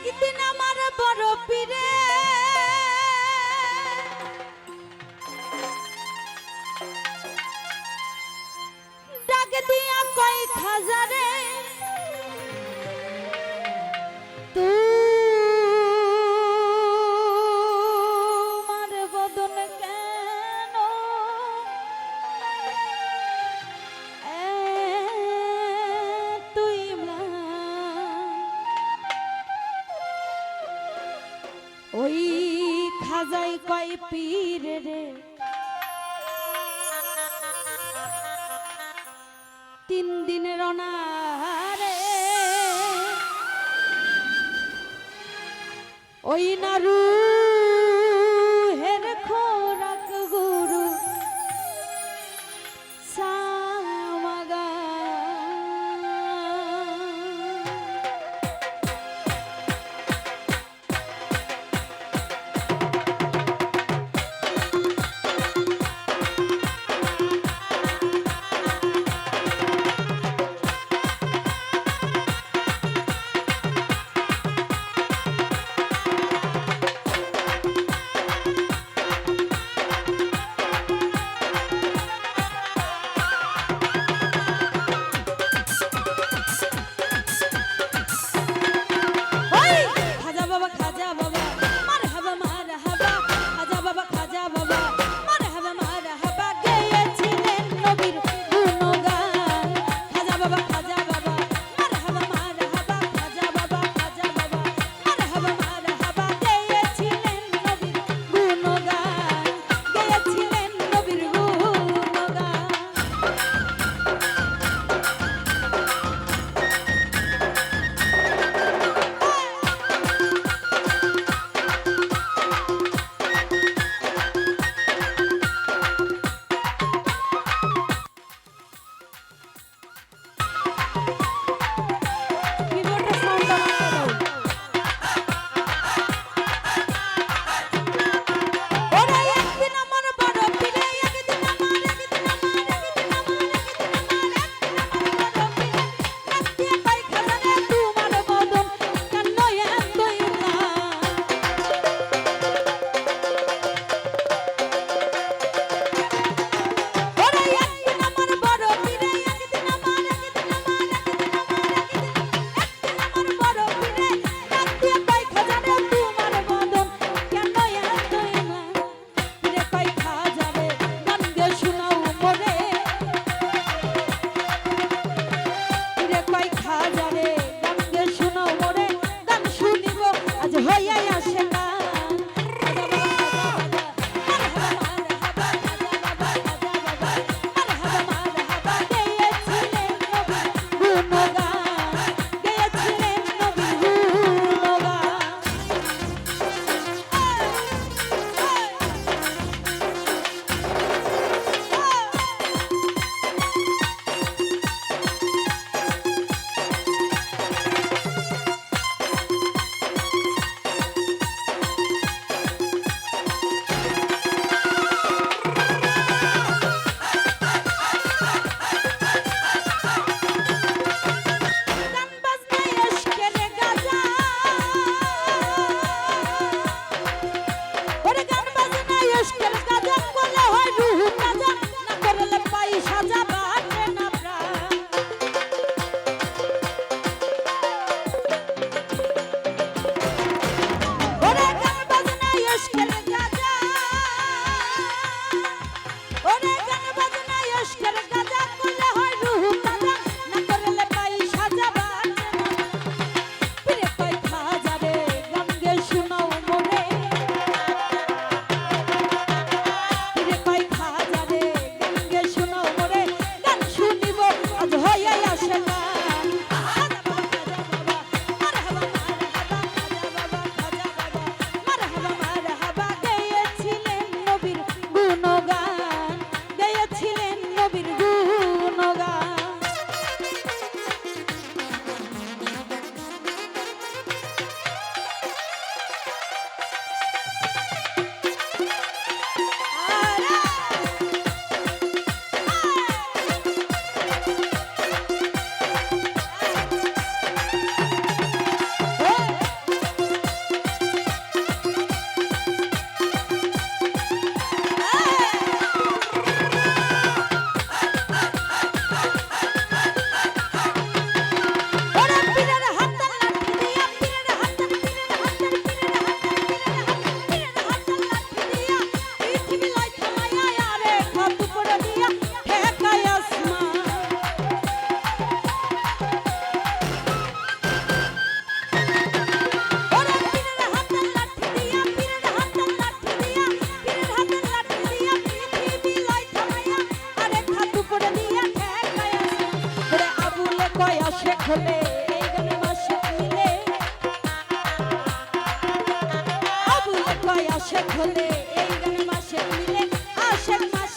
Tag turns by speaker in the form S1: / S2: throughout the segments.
S1: একদিন আমার বড় খাজাই কয় পীর রে। তিন দিনের অনারে ওই নারু আশেখ হলে এই গান মাসে মিলে। আশেখ মাসে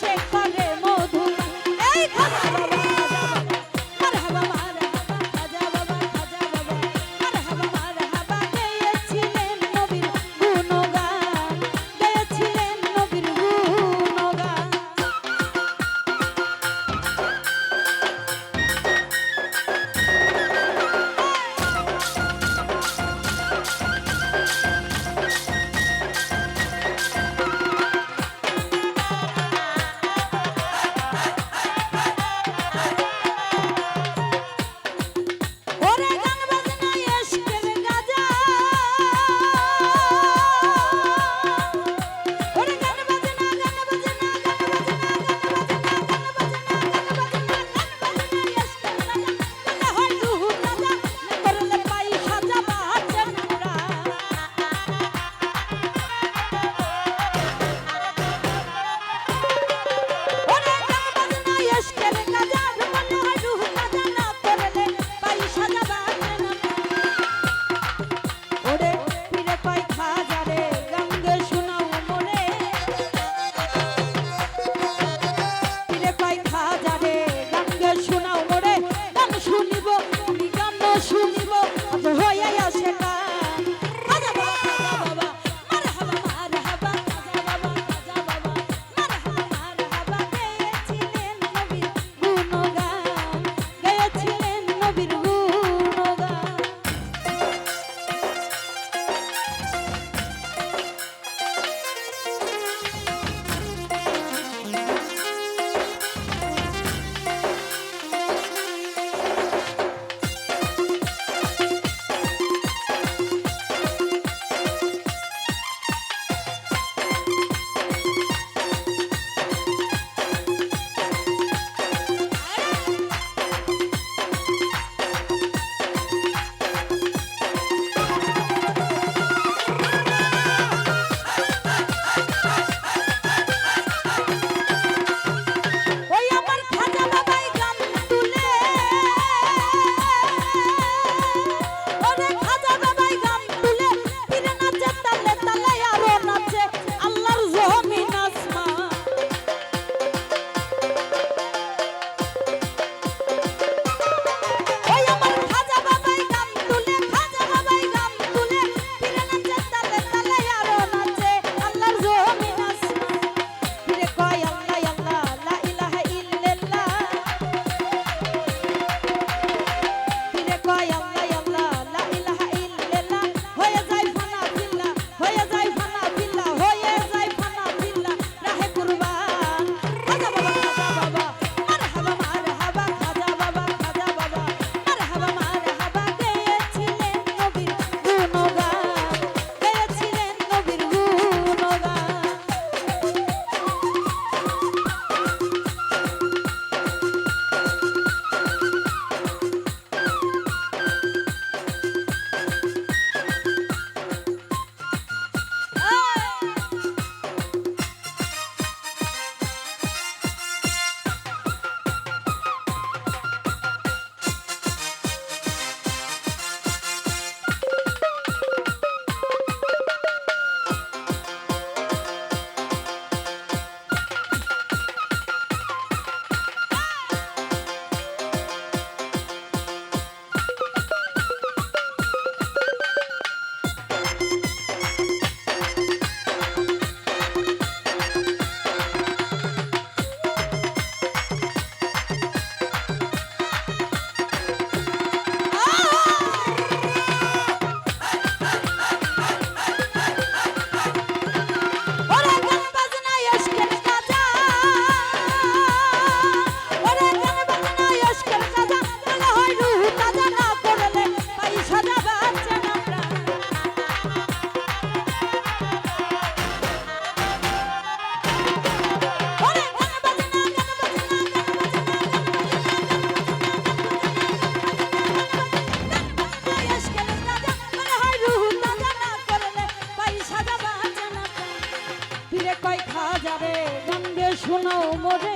S1: ফিরে কয় খা যাবে। গন্ধে শোনাও মোরে।